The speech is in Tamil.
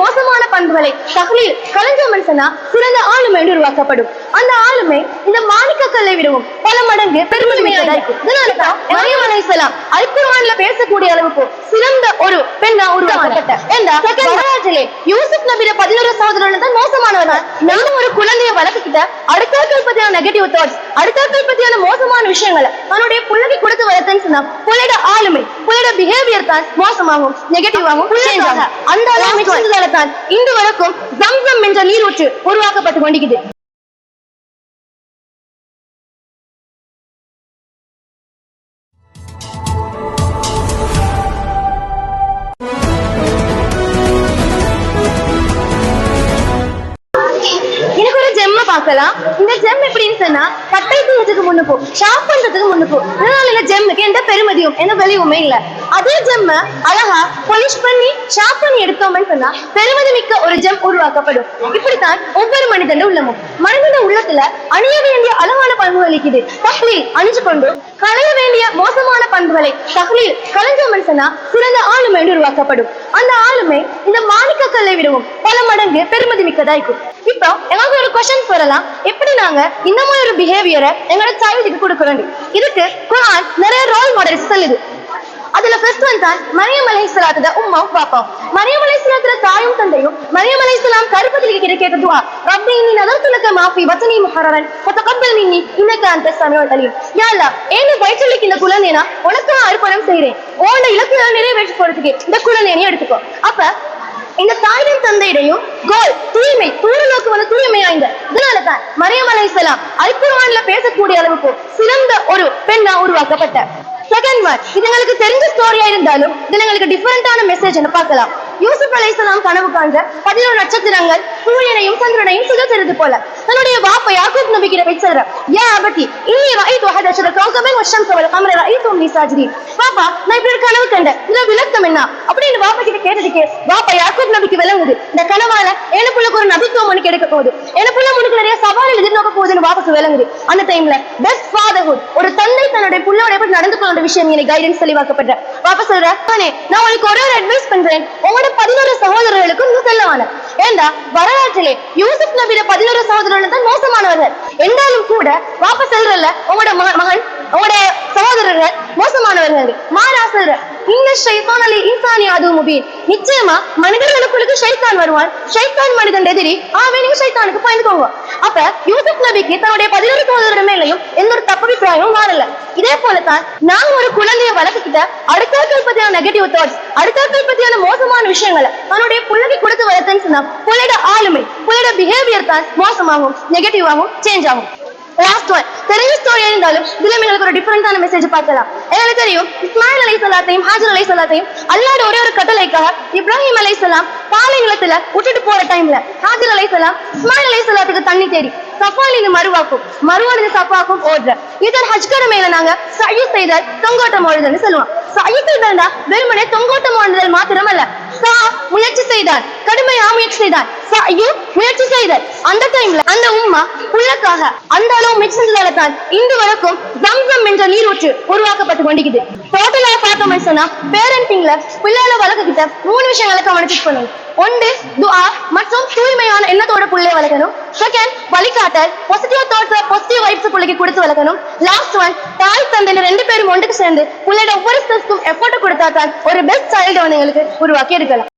மோசமான பண்புகளை தகலில் கலைஞ்ச சிறந்த ஆளுமை என்று உருவாக்கப்படும். அந்த ஆளுமை இந்த மாணிக்க கல்லை விடவும் பல மடங்கு பெருமையாக இருக்கும் இதனால்தான் மரியம் பேசக்கூடிய அளவுக்கு சிறந்த ஒரு பெண்ணா உருவாக்கப்பட்ட. யூசுப் நபிர பதினோரு சகோதரர்கள் தான் மோசமானவர்? தான் ஒரு குழந்தைய வளர்த்துக்கிட்ட அடுத்தாக்கள் பத்தியான நெகட்டிவ் தாட்ஸ் அடுத்தாக்கள் பத்தியான மோசமான விஷயங்களை தன்னுடைய கொடுத்து வளர்த்தேன்னு சொன்னா பிள்ளையோட ஆளுமை பிள்ளையோட பிஹேவியர் தான் மோசமாகும் நெகட்டிவாகும் சேஞ்ச் ஆகும். அந்த அளவு தான் இன்று வரைக்கும் ஜம்சம் என்ற நீரூற்று உருவாக்கப்பட்டு கொண்டிருக்குது. பார்க்கலாம். இந்த ஜெம் எப்படின்னு சொன்னா கட்டை தூரத்துக்கு முன்னுக்கு ஷார்ப் பண்றதுக்கு முன்னுக்கு இதனால இந்த ஜெம்முக்கு எந்த பெருமதியும் எந்த வெளியுமே இல்ல. அதே ஜெம்ம அழகா பொலிஷ் பண்ணி ஷார்ப் பண்ணி எடுத்தோம்னு சொன்னா பெருமதி மிக்க ஒரு ஜெம் உருவாக்கப்படும். இப்படித்தான் ஒவ்வொரு மனிதன் உள்ளமும் மனிதன உள்ளத்துல அணிய வேண்டிய அழகான பண்புகள் இருக்குது. தஹ்லீல் அணிஞ்சு கொண்டு களைய வேண்டிய மோசமான பண்புகளை தஹ்லீல் கலைஞ்ச மனுஷனா சிறந்த ஆளுமை என்று உருவாக்கப்படும். அந்த ஆளுமை இந்த மாணிக்க கல்லை விடவும் பல மடங்கு பெருமதி மிக்கதா இருக்கும். இப்போ எங்களுக்கு ஒரு கொஸ்டின் போடலாம். எப்படி நாங்க இந்த மாதிரி ஒரு பிஹேவியரை எங்களோட சைல்டுக்கு கொடுக்க வேண்டும்? இதுக்கு குரான் நிறைய ரோல் மாடல்ஸ் சொல்லுது. அதுல ஃபர்ஸ்ட் ஒன் தான் மரியம் அலைஹிஸ்ஸலாத்தோட உம்மாவும் பாப்பாவும் மரியம் அலைஹிஸ்ஸலாத்தோட தாயும் தந்தையும் மரியம் அலைஹிஸ்ஸலாம் கருப்பத்தில் கிட்ட கேட்ட துவா. ரப்பி இன்னி நதர்த்து லக்க மாஃபி வச்சனி முஹரரன் ஃபதகப்பல் மின்னி இன்னக அன்த ஸமீஉல் அலீம் யா அல்லாஹ் ஏன்னு வயிற்றுக்கு இந்த குழந்தைனா உனக்கு நான் அர்ப்பணம் செய்யறேன் உன்னோட இலக்குகளை நிறைவேற்றி போறதுக்கு இந்த குழந்தையை எடுத்துக்கோ. அப்ப இந்த தாயின் தந்தையிடையும் கோல் தூய்மை தூர நோக்கு வந்து தூய்மை இந்த இதனால தான் மரியம் அலைஹிஸ்ஸலாம் அல் குர்ஆன்ல பேசக்கூடிய அளவுக்கு சிறந்த ஒரு பெண்ணா உருவாக்கப்பட்ட. செகண்ட் ஒன் இது எங்களுக்கு தெரிஞ்ச ஸ்டோரியா இருந்தாலும் இதுல எங்களுக்கு டிஃபரெண்டான மெசேஜ் பார்க்கலாம். யூசுப் அலைஹிஸ்ஸலாம் கனவு காண்ற பதினோரு நட்சத்திரங்கள் சூரியனையும் சந்திரனையும் சுதந்திரது போல. தன்னுடைய பாப்பா யாக்கூப் நபி கிட்ட போய் சொல்ற யா அபதி இன்னி ரஅய்து அஹத அஷர கௌகபன் வஷம்ஸ வல் கமர ரஅய்துஹும் லி சாஜிதீன் பாப்பா நான் இப்படி ஒரு கனவு கண்டேன். இதுல விளக்கம் என்ன? அப்படின்னு வாப்பா கிட்ட கேட்டதுக்கு வாப்பா யாக்கூப் நபிக்கு விளங்குது. இந்த கனவால எனக்குள்ளுக்கு ஒரு நபித்துவம் உனக்கு எடுக்க போகுது. எனக்குள்ள உனக்கு நிறைய சவால் எதிர்நோக்க போகுதுன்னு வாப்பாக்கு விளங்குது. அந்த டைம்ல பெஸ்ட் ஃபாதர்ஹுட் ஒரு தந்தை தன்னுடைய புள்ளோட எப்படி நடந்து கொள்ள விஷயம் எனக்கு கைடன்ஸ் தெளிவாக்கப்படுற வாப்பா சொல்ற நான் உனக்கு ஒரே ஒரு அட்வைஸ் பண்றேன். உங்களோட பதினோரு சகோதரர்களுக்கும் நீ செல்லவான. ஏண்டா வரலாற்றிலே யூசுப் நபியில பதினோரு சகோதரர்கள் தான் மோசமானவர்கள்? என்றாலும் கூட வாபஸ் சொல்றல உங்களோட மகன் உங்களுடைய சகோதரர்கள் மோசமானவர்கள் மாறா சொல்ற இந்த ஷைத்தான் அலி இன்சானி அது முபீன். நிச்சயமா மனிதர்களுக்குள்ளுக்கு ஷைத்தான் வருவான். ஷைத்தான் மனிதன் எதிரி. ஆவே நீங்க ஷைத்தானுக்கு பயந்துக்கோங்க. அப்ப யூசுப் நபிக்கு தன்னுடைய பதினோரு சகோதரர் மேலையும் எந்த ஒரு தப்பு அபிப்பிராயமும் மாறல. இதே போலதான் நாங்க ஒரு குழந்தைய வளர்த்துக்கிட்ட அடுத்தவர்கள் பத்தியான நெகட்டிவ் தாட்ஸ் அடுத்தவர்கள் பத்தியான மோசமான விஷயங்களை தன்னுடைய பிள்ளைக்கு கொடுத்து வளர்த்தேன்னு சொன்னா பிள்ளையோட ஆளுமை பிள்ளையோட பிஹேவியர் தான் மோசமாகும் நெகட்டிவாகும் சேஞ்ச் ஆகும். லாஸ்ட் ஒன் தெரிஞ்ச ஸ்டோரியா இருந்தாலும் இதுல எங்களுக்கு ஒரு டிஃபரெண்டான மெசேஜ் பார்க்கலாம். எனக்கு தெரியும் இஸ்மாயில் அலை சலாத்தையும் ஹாஜர் அலை சலாத்தையும் அல்லாட ஒரே ஒரு கட்டளைக்காக இப்ராஹிம் அலை சலாம் பாலை நிலத்துல விட்டுட்டு போற டைம்ல ஹாஜர் அலை சலாம் இஸ்மாயில் அலை சலாத்துக்கு தண்ணி தேடி சஃபாலின் மறுவாக்கும் மறுவானது சஃபாக்கும் ஓடுற. இதன் ஹஜ்கர மேல நாங்க சயு செய்தல் தொங்கோட்டம் ஓடுதல்னு சொல்லுவோம் சயு செய்தல்னா வெறுமனே தொங்கோட்டம் ஓடுதல் மாத்திரமல்ல. சா முயற்சி செய்தார் கடுமையா முயற்சி செய்தார் சயு முயற்சி செய்தல் அந்த டைம்ல அந்த உம்மா புள்ளக்காக அந்த அளவு முயற்சி செஞ்சதால தான் இன்று வரைக்கும் ஜம்சம் என்ற நீரூற்று உருவாக்கப்பட்டு கொண்டிருக்குது. டோட்டலா பார்த்தோம்னு சொன்னா பேரண்டிங்ல பிள்ளைகளை வளர்க்கிட்ட மூணு விஷயங்களை கவனிச்சு பண்ணணும் ஒன்று துஆ மற்றும் தூய்மையான எண்ணத்தோட புள்ளைய வளர்க்கணும். செகண்ட் வழிகாட்டல் பாசிட்டிவ் தாட்ஸ் பாசிட்டிவ் வைப்ஸ் பிள்ளைக்கு கொடுத்து வளர்க்கணும். லாஸ்ட் ஒன் தாய் தந்தையில ரெண்டு பேரும் ஒன்றுக்கு சேர்ந்து புள்ளையோட ஒவ்வொரு ஸ்டெப்ஸ்க்கும் எஃபோர்ட் கொடுத்தா தான் ஒரு பெஸ்ட் சைல்டு வந்து எங்களுக்கு உருவாக்கி எடுக்கலாம்.